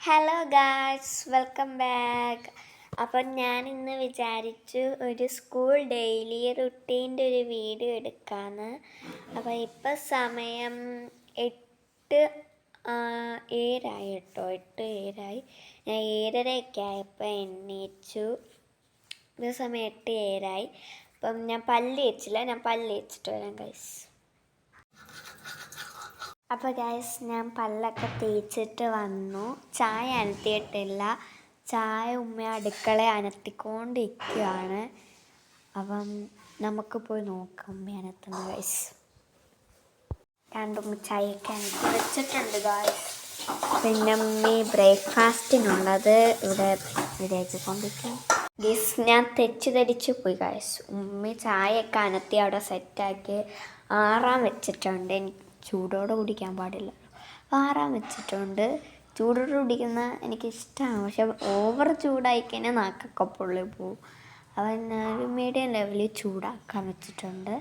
Hello God's welcome back അപ്പം ഞാൻ ഇന്ന് വിചാരിച്ചു ഒരു സ്കൂൾ ഡെയിലി റുട്ടീന്റെ ഒരു വീഡിയോ എടുക്കാമെന്ന് അപ്പം ഇപ്പം സമയം എട്ട് ഏഴായി കേട്ടോ. എട്ട് ഏഴായി. ഞാൻ ഏഴരയൊക്കെ ആയപ്പോൾ എണ്ണീച്ചു ഇത് സമയം എട്ട് ഏഴായി. അപ്പം ഞാൻ പല്ല് വെച്ചില്ല ഞാൻ പല്ല് വെച്ചിട്ട് വരാം ഗൈസ് അപ്പോൾ ഗൈസ് ഞാൻ പല്ലൊക്കെ തേച്ചിട്ട് വന്നു. ചായ അനത്തിയിട്ടില്ല. ചായ ഉമ്മ അടുക്കള അനത്തിക്കൊണ്ടിരിക്കുകയാണ്. അപ്പം നമുക്ക് പോയി നോക്കാം ഉമ്മ അനത്തുന്ന ഗൈസ് രണ്ടും ചായയൊക്കെ അനത്തി വെച്ചിട്ടുണ്ട് ഗൈസ് പിന്നെ ഉമ്മി ബ്രേക്ക്ഫാസ്റ്റിനുള്ളത് ഇവിടെ വിചാരിച്ചുകൊണ്ടിരിക്കും ഗീസ് ഞാൻ തെറ്റിദ്ധരിച്ചു പോയി ഗൈസ് ഉമ്മി ചായയൊക്കെ അനത്തി അവിടെ സെറ്റാക്കി ആറാൻ വെച്ചിട്ടുണ്ട്. എനിക്ക് ചൂടോടെ കുടിക്കാൻ പാടില്ല. വാറാൻ വെച്ചിട്ടുണ്ട്. ചൂടോടെ കുടിക്കുന്ന എനിക്ക് ഇഷ്ടമാണ് പക്ഷെ ഓവർ ചൂടായി കഴിഞ്ഞാൽ നാക്കൊക്കെ പൊള്ളി പോവും. അവൻ ഒരു മീഡിയം ലെവലിൽ ചൂടാക്കാൻ വെച്ചിട്ടുണ്ട്.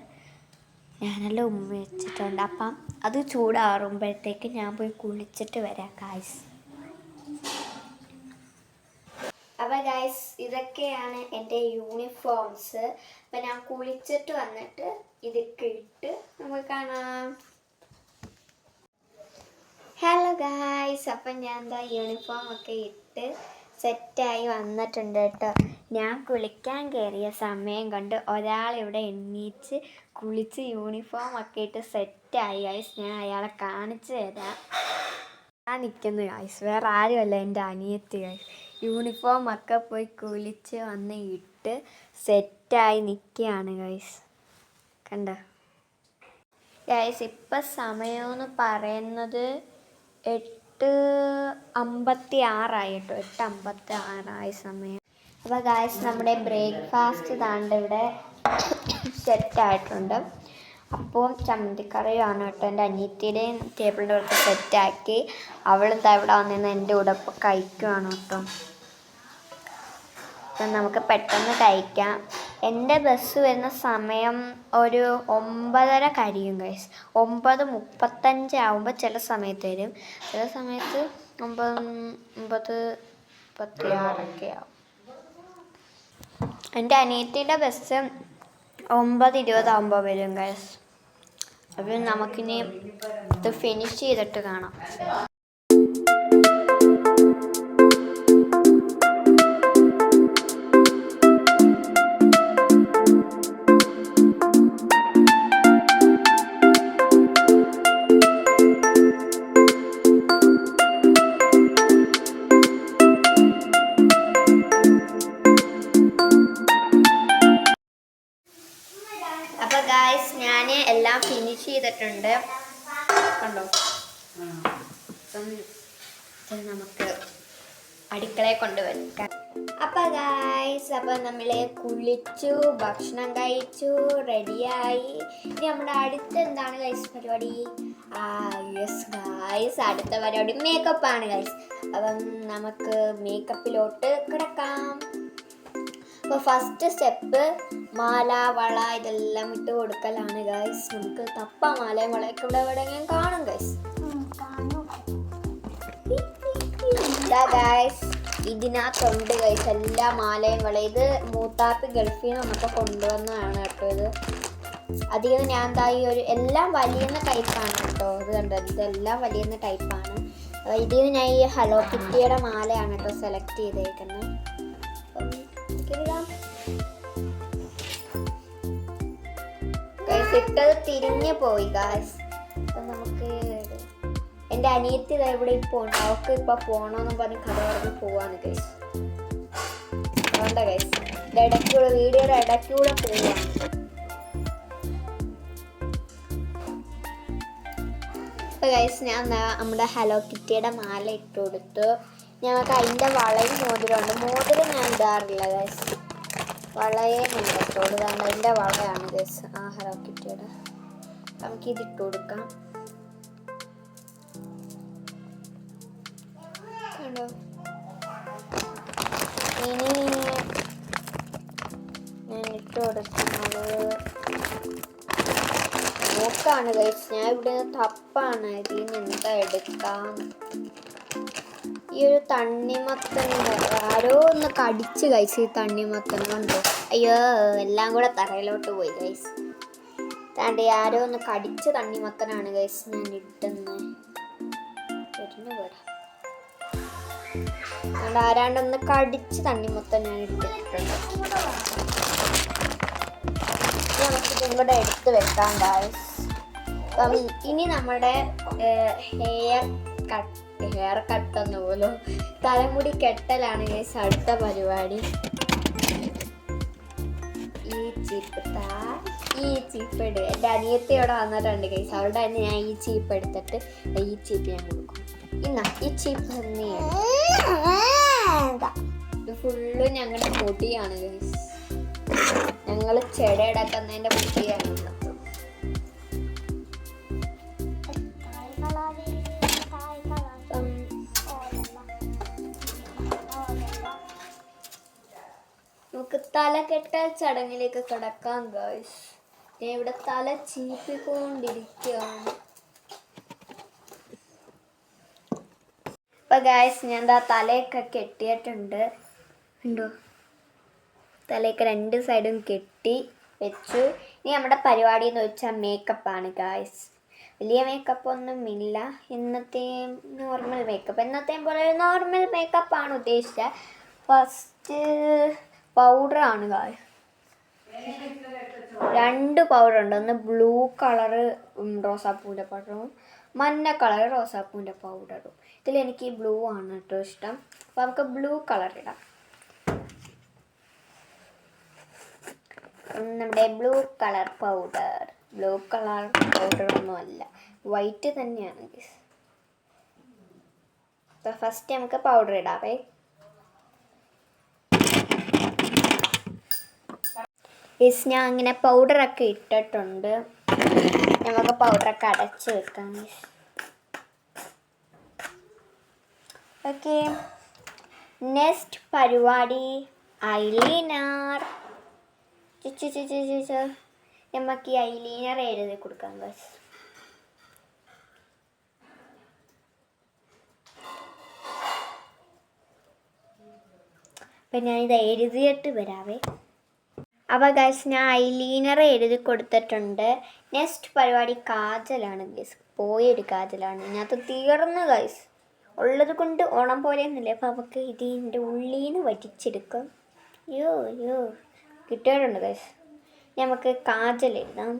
ഞാനെല്ലാം ഉമ്മ വെച്ചിട്ടുണ്ട്. അപ്പം അത് ചൂടാറുമ്പോഴത്തേക്ക് ഞാൻ പോയി കുളിച്ചിട്ട് വരാം കായ്സ് അപ്പോൾ ഗൈസ് ഇതൊക്കെയാണ് എന്റെ യൂണിഫോംസ് അപ്പം ഞാൻ കുളിച്ചിട്ട് വന്നിട്ട് ഇതൊക്കെ ഇട്ട് നമുക്ക് കാണാം. ഹലോ ഗായ്സ് അപ്പം ഞാൻ എന്താ യൂണിഫോം ഒക്കെ ഇട്ട് സെറ്റായി വന്നിട്ടുണ്ട് കേട്ടോ. ഞാൻ കുളിക്കാൻ കയറിയ സമയം കൊണ്ട് ഒരാൾ ഇവിടെ എണ്ണീച്ച് കുളിച്ച് യൂണിഫോം ഒക്കെ ഇട്ട് സെറ്റായി ഗായ്സ് ഞാൻ അയാളെ കാണിച്ചു തരാം. ഞാൻ നിൽക്കുന്നു ഗായ്സ് വേറെ ആരുമല്ല എന്റെ അനിയത്തി ഗായ്സ് യൂണിഫോം ഒക്കെ പോയി കുളിച്ച് വന്ന് ഇട്ട് സെറ്റായി നിൽക്കുകയാണ് ഗൈസ് കണ്ടോ? ഗൈസ് ഇപ്പം സമയമെന്ന് പറയുന്നത് എട്ട് അമ്പത്തി ആറായി കേട്ടോ. എട്ട് അമ്പത്തി ആറായ സമയം. അപ്പോൾ ഗായ്സ് നമ്മുടെ ബ്രേക്ക്ഫാസ്റ്റ് താണ്ട് ഇവിടെ സെറ്റായിട്ടുണ്ട് അപ്പോൾ ചമ്മന്തിക്കറിയാണ് കേട്ടോ. എന്റെ അനിയത്തിയുടെയും ടേബിളിന്റെ അടുത്ത് സെറ്റാക്കി അവളും ഇവിടെ വന്നിരുന്ന് എന്റെ കൂടെ ഇപ്പോൾ കഴിക്കുവാണ് കേട്ടോ. അപ്പം നമുക്ക് പെട്ടെന്ന് കഴിക്കാം. എന്റെ ബസ് വരുന്ന സമയം ഒരു ഒമ്പതര കഴിയും ഗൈസ് ഒമ്പത് മുപ്പത്തഞ്ച് ആകുമ്പോൾ ചില സമയത്ത് വരും. ചില സമയത്ത് ഒമ്പത് ഒമ്പത് മുപ്പത്തി ആറൊക്കെ ആവും. എന്റെ അനിയത്തിയുടെ ബസ് ഒമ്പത് ഇരുപതാകുമ്പോൾ വരും ഗൈസ് അപ്പം നമുക്കിനി ഇത് ഫിനിഷ് ചെയ്തിട്ട് കാണാം. എല്ലാം ഫിനിഷ് ചെയ്തിട്ടുണ്ട്. കണ്ടോ? അപ്പം നമുക്ക് അടുക്കളയെ കൊണ്ടുവരാം. അപ്പോൾ ഗായ്സ് അപ്പോൾ നമ്മൾ കുളിച്ചു ഭക്ഷണം കഴിച്ചു റെഡിയായി ഇനി നമ്മുടെ അടുത്ത എന്താണ് ഗൈസ് പരിപാടി? ആ യെസ് ഗായ്സ് അടുത്ത പരിപാടി മേക്കപ്പാണ് ഗൈസ് അപ്പം നമുക്ക് മേക്കപ്പിലോട്ട് കിടക്കാം. അപ്പോൾ ഫസ്റ്റ് സ്റ്റെപ്പ് മാല വള ഇതെല്ലാം ഇട്ട് കൊടുക്കലാണ് ഗൈസ് നമുക്ക് തപ്പ മാലയും വളയൊക്കെ ഇവിടെ എവിടെയെങ്കിലും കാണും ഗൈസ് ഗൈസ് ഇതിനകത്തുണ്ട് ഗൈസ് എല്ലാ മാലയും വള ഇത് മൂത്താപ്പ് ഗൾഫിൽ നിന്ന് വന്നപ്പോൾ കൊണ്ടുവന്നതാണ് കേട്ടോ ഇത്. അധികം ഞാൻ എന്താ ഈ ഒരു എല്ലാം വലിയുന്ന ടൈപ്പാണ് കേട്ടോ. ഇത് കണ്ടത് ഇതെല്ലാം വലിയുന്ന ടൈപ്പാണ് അപ്പോൾ ഇതിൽ നിന്ന് ഞാൻ ഈ ഹലോ കിറ്റിയുടെ മാലയാണ് കേട്ടോ സെലക്ട് ചെയ്തേക്കുന്നത് ഗൈസ് ഇട്ടത് തിരിഞ്ഞു പോയി ഗായ്സ് അപ്പം നമുക്ക് എന്റെ അനിയത്തി ഇതാ ഇവിടെ ഉണ്ട്. അവൾക്ക് ഇപ്പം പോകണമെന്ന് പറഞ്ഞ് കഥ പറഞ്ഞ് പോവാണ് ഗൈസ് വേണ്ട ഗൈസ് ഇടയ്ക്കൂടെ വീഡിയോയുടെ ഇടയ്ക്കൂടെ പോവാണ്. ഇപ്പം ഗൈസ് ഞാൻ നമ്മുടെ ഹലോ കിറ്റിയുടെ മാല ഇട്ട് കൊടുത്തു. ഞങ്ങൾക്ക് അതിന്റെ വളയും മോതിരമുണ്ട്. മോതിരം ഞാൻ ഇടാറില്ല ഗൈസ് വളയെ ഞാൻ കാരണം അതിന്റെ വളയാണ് ഗൈസ് ആഹാരം കിട്ടിയത് കിറ്റിയുടെ നമുക്ക് ഇത് ഇട്ട് കൊടുക്കാം. കണ്ടോ? ഇനി ഞാൻ ഇട്ട് കൊടുക്കുന്നത് നോക്കാണ് ഗൈസ് ഞാൻ ഇവിടെ തപ്പാണ്. ഇതിൽ നിന്ന് എന്താ എടുക്കാം ഈ ഒരു തണ്ണിമത്തൻ ആരോ ഒന്ന് കടിച്ച് കഴിച്ച് ഈ തണ്ണിമത്തൻ കണ്ടോ അയ്യോ എല്ലാം കൂടെ തറയിലോട്ട് പോയി ഗൈസ് താണ്ട് ആരോ ഒന്ന് കടിച്ച തണ്ണിമത്തനാണ് ഗൈസ് ഞാൻ ഇട്ടുന്നത് വരുന്നു പോരാ അതുകൊണ്ട് ആരാണ്ടൊന്ന് കടിച്ച് തണ്ണിമത്തൻ ഞാൻ ഇട്ടിട്ടുണ്ട്. ഇനി നമുക്ക് ഇതും കൂടെ എടുത്ത് വെക്കാം ഇനി നമ്മുടെ ഹെയർ കട്ട് ഹെയർ കട്ട് പോലും. തലമുടി കെട്ടലാണ് ഗൈസ് അടുത്ത പരിപാടി. ഈ ചീപ്പ് ഈ ചീപ്പ് ഇടുക എന്റെ അനിയത്തി വന്നിട്ടുണ്ട് ഗൈസ് അവിടെ തന്നെ ഞാൻ ഈ ചീപ്പ് എടുത്തിട്ട് ഈ ചീപ്പ് ഞാൻ കൊടുക്കും. ഇന്നാ ഈ ചീപ്പ് തന്നെയാണ് ഫുള്ള് ഞങ്ങളുടെ പൊടിയാണ് ഗൈസ് ഞങ്ങൾ ചെടയടക്കുന്നതിന്റെ പൊടിയാണ് നമുക്ക് തലകെട്ടൽ ചടങ്ങിലേക്ക് കിടക്കാം ഗൈസ് ഞാൻ ഇവിടെ തല ചീപ്പിക്കൊണ്ടിരിക്കുകയാണ്. അപ്പൊ ഗായ്സ് ഞാൻ എന്താ തലയൊക്കെ കെട്ടിയിട്ടുണ്ട്. ഉണ്ടോ തലയൊക്കെ രണ്ട് സൈഡും കെട്ടി വെച്ചു. ഇനി നമ്മുടെ പരിപാടി എന്ന് വെച്ചാൽ മേക്കപ്പാണ് ഗായ്സ് വലിയ മേക്കപ്പ് ഒന്നും ഇല്ല. ഇന്നത്തെയും നോർമൽ മേക്കപ്പ് ഇന്നത്തെയും പോലെ നോർമൽ മേക്കപ്പാണ് ഉദ്ദേശിച്ചത്. ഫസ്റ്റ് പൗഡറാണ് ഗായ്സ് രണ്ട് പൗഡർ ഉണ്ട് ഒന്ന് ബ്ലൂ കളറ് റോസാപ്പൂവിന്റെ പൗഡറും മഞ്ഞ കളർ റോസാപ്പൂവിന്റെ പൗഡറും. ഇതിൽ എനിക്ക് ബ്ലൂ ആണ് കേട്ടോ ഇഷ്ടം. അപ്പോൾ നമുക്ക് ബ്ലൂ കളർ ഇടാം. നമ്മുടെ blue colour powder blue colour powder ഒന്നുമല്ല വൈറ്റ് തന്നെയാണ് ഫസ്റ്റ് നമുക്ക് പൗഡർ ഇടാവേ. യെസ് ഞാൻ അങ്ങനെ പൗഡറൊക്കെ ഇട്ടിട്ടുണ്ട്. നമുക്ക് പൗഡറൊക്കെ അടച്ച് വെക്കാം ഓക്കെ നെക്സ്റ്റ് പരിപാടി. ഐലീനർ ചുച്ചു ചുച്ചു ചുച്ചു നമുക്ക് ഈ ഐലീനർ എഴുതി കൊടുക്കാം ബസ് അപ്പം ഞാനിത് എഴുതിയിട്ട് വരാവേ. അപ്പോൾ ഗൈസ് ഞാൻ ഐലീനർ എഴുതി കൊടുത്തിട്ടുണ്ട്. നെക്സ്റ്റ് പരിപാടി കാജലാണ് ഗൈസ് പോയൊരു കാജലാണ്. ഇതിനകത്ത് തീർന്നു ഗൈസ് ഉള്ളത് കൊണ്ട് ഓണം പോലെയൊന്നുമില്ല. അപ്പോൾ നമുക്ക് ഇതിന്റെ ഉള്ളിൽ നിന്ന് വറ്റിച്ചെടുക്കും യോ യോ കിട്ടിയിട്ടുണ്ട് ഗൈസ് നമുക്ക് കാജൽ എഴുതാം.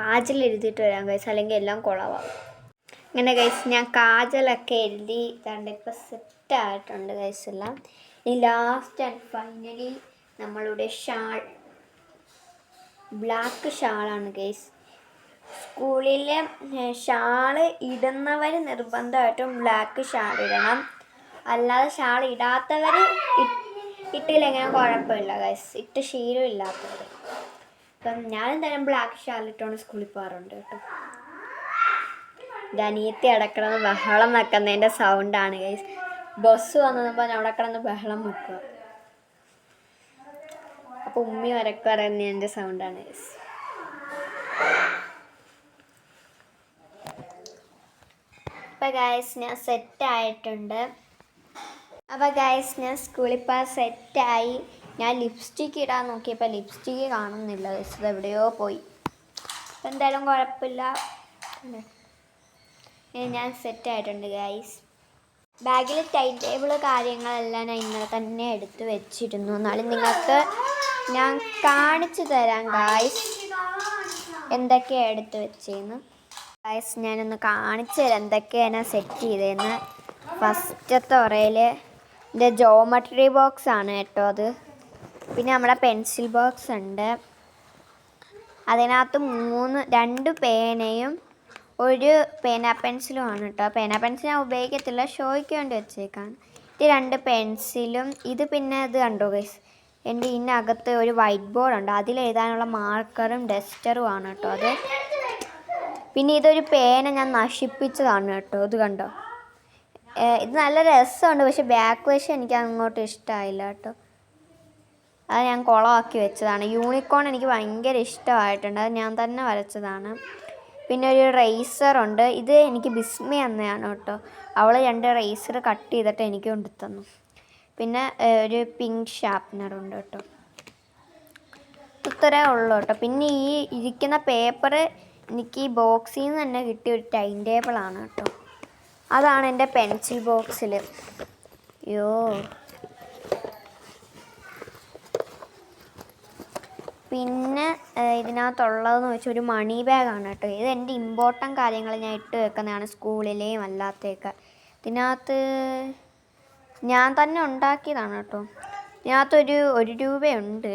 കാജൽ എഴുതിയിട്ട് വരാം ഗൈസ് അല്ലെങ്കിൽ എല്ലാം കുളവാകും. അങ്ങനെ കഴിച്ച് ഞാൻ കാജലൊക്കെ എഴുതി ഇതാണ്ട് ഇപ്പോൾ സെറ്റ് ആയിട്ടുണ്ട് കഴിച്ചെല്ലാം ഇനി ലാസ്റ്റ് ആൻഡ് ഫൈനലി നമ്മളുടെ ഷാൾ ബ്ലാക്ക് ഷാളാണ് കേസ് സ്കൂളിലെ ഷാൾ ഇടുന്നവർ നിർബന്ധമായിട്ടും ബ്ലാക്ക് ഷാൾ ഇടണം. അല്ലാതെ ഷാൾ ഇടാത്തവർ ഇട്ടില്ലെങ്കിൽ കുഴപ്പമില്ല ഗൈസ് ഇട്ട് ശീലം ഇല്ലാത്തവർ അപ്പം ഞാൻ എന്തായാലും ബ്ലാക്ക് ഷാൾ ഇട്ടുകൊണ്ട് സ്കൂളിൽ പോകാറുണ്ട് കേട്ടോ. ഇത് അനിയത്തി അടക്കണമെന്ന് ബഹളം വെക്കുന്നതിന്റെ സൗണ്ടാണ് ഗൈസ് ബസ് വന്നപ്പോൾ അവിടെ കിടന്ന് ബഹളം വെക്കുക. അപ്പോൾ ഉമ്മി വരക്ക് പറയുന്നതിന്റെ സൗണ്ടാണ് ഗൈസ് അപ്പോൾ ഗൈസ് ഞാൻ സെറ്റ് ആയിട്ടുണ്ട്. അപ്പോൾ ഗൈസ് ഞാൻ സ്കൂളിൽ പോകാൻ സെറ്റായി ഞാൻ ലിപ്സ്റ്റിക്ക് ഇടാൻ നോക്കിയപ്പോൾ ലിപ്സ്റ്റിക്ക് കാണുന്നില്ല ഗൈസ് എവിടെയോ പോയി. അപ്പം എന്തായാലും കുഴപ്പമില്ല. ഞാൻ സെറ്റ് ആയിട്ടുണ്ട് ഗൈസ് ബാഗിൽ ടൈം ടേബിൾ കാര്യങ്ങളെല്ലാം ഞാൻ ഇന്നലെ തന്നെ എടുത്ത് വെച്ചിരുന്നു. എന്നാലും നിങ്ങൾക്ക് ഞാൻ കാണിച്ചു തരാം ഗായ്സ് എന്തൊക്കെയാണ് എടുത്ത് വെച്ചതെന്ന് ഗായ്സ് ഞാനൊന്ന് കാണിച്ചു തരാം എന്തൊക്കെയാണ് ഞാൻ സെറ്റ് ചെയ്തതെന്ന് ഫസ്റ്റത്തെ ഉറയിൽ എന്റെ ജോമെട്രി ബോക്സ് ആണ് കേട്ടോ അത്. പിന്നെ നമ്മുടെ പെൻസിൽ ബോക്സ് ഉണ്ട്. അതിനകത്ത് മൂന്ന് രണ്ട് പേനയും ഒരു പേന പെൻസിലും ആണ് കേട്ടോ. പേന പെൻസിൽ ഞാൻ ഉപയോഗിക്കത്തില്ല. ഷോയ്ക്ക് വേണ്ടി വെച്ചേക്കാണ്. ഇത് രണ്ട് പെൻസിലും ഇത് പിന്നെ ഇത് കണ്ടോ ഗൈസ് എന്റെ ഇതിനകത്ത് ഒരു വൈറ്റ് ബോർഡ് ഉണ്ട്. അതിൽ എഴുതാനുള്ള മാർക്കറും ഡസ്റ്ററും ആണ് കേട്ടോ അത്. പിന്നെ ഇതൊരു പേന ഞാൻ നശിപ്പിച്ചതാണ് കേട്ടോ. ഇത് കണ്ടോ? ഇത് നല്ല രസമുണ്ട്. പക്ഷെ ബാക്ക് വശം എനിക്ക് അങ്ങോട്ട് ഇഷ്ടമായില്ല കേട്ടോ. അത് ഞാൻ കുളമാക്കി വെച്ചതാണ്. യൂണിക്കോൺ എനിക്ക് ഭയങ്കര ഇഷ്ടമായിട്ടുണ്ട്. അത് ഞാൻ തന്നെ വരച്ചതാണ്. പിന്നെ ഒരു റേസർ ഉണ്ട്. ഇത് എനിക്ക് ബിസ്മി എന്നതാണ് കേട്ടോ. അവൾ രണ്ട് റേസർ കട്ട് ചെയ്തിട്ട് എനിക്ക് കൊണ്ടു തന്നു. പിന്നെ ഒരു പിങ്ക് ഷാർപ്നർ ഉണ്ട് കേട്ടോ. ഇത്രേ ഉള്ളൂ കേട്ടോ. പിന്നെ ഈ ഇരിക്കുന്ന പേപ്പർ എനിക്ക് ഈ ബോക്സിൽ നിന്ന് തന്നെ കിട്ടിയ ഒരു ടൈം ടേബിളാണ് കേട്ടോ. അതാണ് എന്റെ പെൻസിൽ ബോക്സിൽ അയ്യോ. പിന്നെ ഇതിനകത്തുള്ളതെന്ന് വെച്ചാൽ ഒരു മണി ബാഗാണ് കേട്ടോ. ഇത് എന്റെ ഇമ്പോർട്ടന്റ് കാര്യങ്ങൾ ഞാൻ ഇട്ട് വെക്കുന്നതാണ് സ്കൂളിലെയും അല്ലാത്തെയൊക്കെ ഇതിനകത്ത് ഞാൻ തന്നെ ഉണ്ടാക്കിയതാണ് കേട്ടോ. ഇതിനകത്തൊരു ഒരു രൂപയുണ്ട്.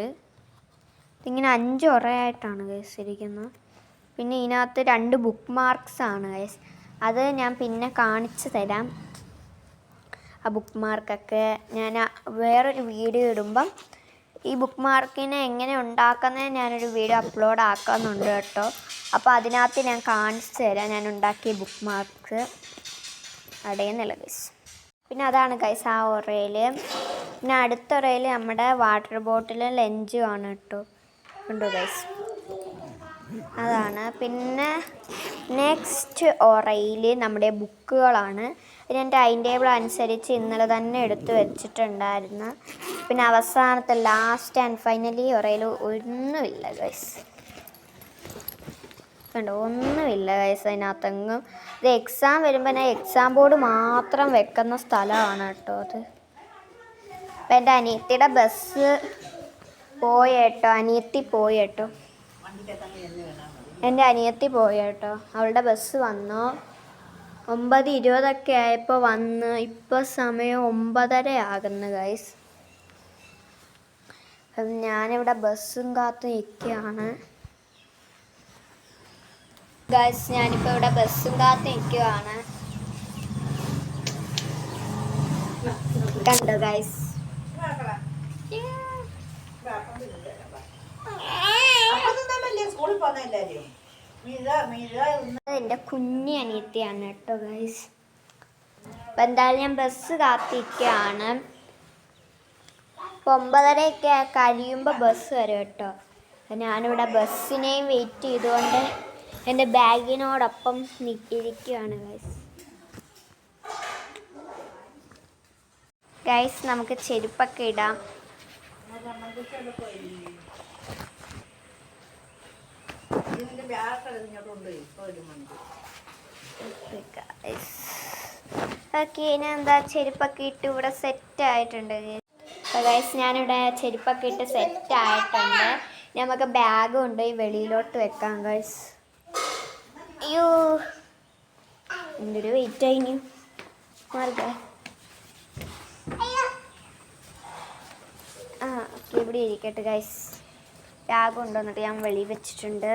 ഇതിങ്ങനെ അഞ്ച് ഉറയായിട്ടാണ് ഗൈസ് പിന്നെ ഇതിനകത്ത് രണ്ട് ബുക്ക് മാർക്സ് ആണ് ഗൈസ് അത് ഞാൻ പിന്നെ കാണിച്ചു തരാം. ആ ബുക്ക് മാർക്കൊക്കെ ഞാൻ വേറൊരു വീഡിയോ ഇടുമ്പം ഈ ബുക്ക് മാർക്കിനെ എങ്ങനെ ഉണ്ടാക്കുന്നത് ഞാനൊരു വീഡിയോ അപ്ലോഡ് ആക്കുന്നുണ്ട് കേട്ടോ. അപ്പോൾ അതിനകത്ത് ഞാൻ കാണിച്ചു തരാം. ഞാൻ ഉണ്ടാക്കിയ ബുക്ക് മാർക്ക് അടയുന്നില്ല ഗൈസ് പിന്നെ അതാണ് ഗൈസ് ആ ഉറയിൽ പിന്നെ അടുത്ത ഉറയിൽ നമ്മുടെ വാട്ടർ ബോട്ടിൽ ആണ് കേട്ടോ. ഉണ്ടോ ഗൈസ് അതാണ്. പിന്നെ നെക്സ്റ്റ് ഒറയിൽ നമ്മുടെ ബുക്കുകളാണ് ഞാൻ ടൈം ടേബിൾ അനുസരിച്ച് ഇന്നലെ തന്നെ എടുത്തു വെച്ചിട്ടുണ്ടായിരുന്നു. പിന്നെ അവസാനത്തെ ലാസ്റ്റ് ആൻഡ് ഫൈനലി ഒറയിൽ ഒന്നുമില്ല ഗൈസ് കണ്ടോ? ഒന്നുമില്ല ഗൈസ് അതിനകത്തെങ്ങും. ഇത് എക്സാം വരുമ്പോൾ ഞാൻ എക്സാം ബോർഡ് മാത്രം വെക്കുന്ന സ്ഥലമാണ് കേട്ടോ അത്. അപ്പം എന്റെ അനിയത്തിയുടെ ബസ് പോയേട്ടോ അനിയത്തി പോയേട്ടോ എന്റെ അനിയത്തി പോയേട്ടോ അവളുടെ ബസ് വന്നു. ഒമ്പത് ഇരുപതൊക്കെ ആയപ്പോൾ വന്ന് ഇപ്പോൾ സമയം ഒമ്പതര ആകുന്നു ഗൈസ് അപ്പം ഞാനിവിടെ ബസ്സും കാത്ത് നിൽക്കുകയാണ് ഗൈസ് ഞാനിപ്പോൾ ഇവിടെ ബസ്സും കാത്ത് നിൽക്കുകയാണ് കണ്ടോ ഗൈസ് സ്കൂളിൽ പോകുന്ന എല്ലാരും മീത മീത എന്റെ കുഞ്ഞി അനിയത്തിയാണ് കേട്ടോ ഗൈസ് അപ്പം എന്തായാലും ഞാൻ ബസ് കാത്തിരിക്കുകയാണ് ഇപ്പം ഒമ്പതരയൊക്കെ കഴിയുമ്പോൾ ബസ് വരും കേട്ടോ. അപ്പം ഞാനിവിടെ ബസ്സിനെയും വെയിറ്റ് ചെയ്തുകൊണ്ട് എന്റെ ബാഗിനോടൊപ്പം ഇരിക്കുകയാണ് ഗൈസ് ഗൈസ് നമുക്ക് ചെരുപ്പൊക്കെ ഇടാം ഇതിന്റെ ബാഗ് ഇങ്ങോട്ട് കൊണ്ടുപോയി ഇപ്പൊ ഒരു മണിക്കൂർ എന്താ ചെരുപ്പൊക്കെ ഇട്ട് ഇവിടെ സെറ്റ് ആയിട്ടുണ്ട്. ഗൈസ് ഞാനിവിടെ ചെരുപ്പൊക്കെ ഇട്ട് സെറ്റ് ആയിട്ടുണ്ട്. നമുക്ക് ബാഗ് ഈ വെളിയിലോട്ട് വെക്കാം ഗൈസ് അയ്യോ. എന്തൊരു വെയിറ്റ് ആയിനി മാർഗ ആ ഓക്കെ ഇവിടെ ഇരിക്കട്ടെ ഗൈസ് ബാഗ് കൊണ്ടുവന്നിട്ട് ഞാൻ വെളിയിൽ വെച്ചിട്ടുണ്ട്.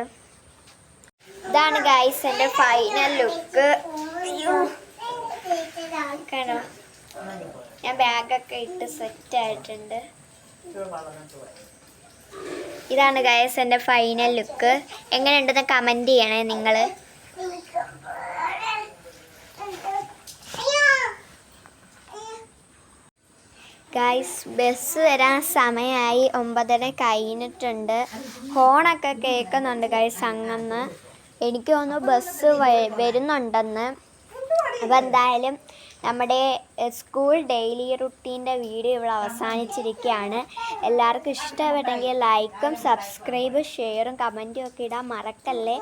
ഇതാണ് ഗൈസ് എന്റെ ഫൈനൽ ലുക്ക് കണ്ടോ ഞാൻ ബാഗൊക്കെ ഇട്ട് സെറ്റ് ആയിട്ടുണ്ട്. ഇതാണ് ഗൈസ് എന്റെ ഫൈനൽ ലുക്ക് എങ്ങനെയുണ്ടെന്ന് കമന്റ് ചെയ്യണേ നിങ്ങൾ ഗൈസ് ബസ് വരാൻ സമയമായി ഒമ്പതര കഴിഞ്ഞിട്ടുണ്ട്. ഹോണൊക്കെ കേൾക്കുന്നുണ്ട് ഗൈസ് അങ്ങന്ന് എനിക്ക് തോന്നുന്നു ബസ് വരുന്നുണ്ടെന്ന്. അപ്പോൾ എന്തായാലും നമ്മുടെ സ്കൂൾ ഡെയിലി റുട്ടീന്റെ വീഡിയോ ഇവിടെ അവസാനിച്ചിരിക്കുകയാണ്. എല്ലാവർക്കും ഇഷ്ടപ്പെട്ടെങ്കിൽ ലൈക്കും സബ്സ്ക്രൈബും ഷെയറും കമന്റും ഒക്കെ ഇടാൻ മറക്കല്ലേ.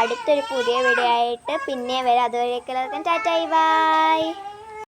അടുത്തൊരു പുതിയ വീഡിയോ ആയിട്ട് പിന്നെ വരാം. അതുവരേക്കുള്ളവർക്കും ടാറ്റായി ബൈ.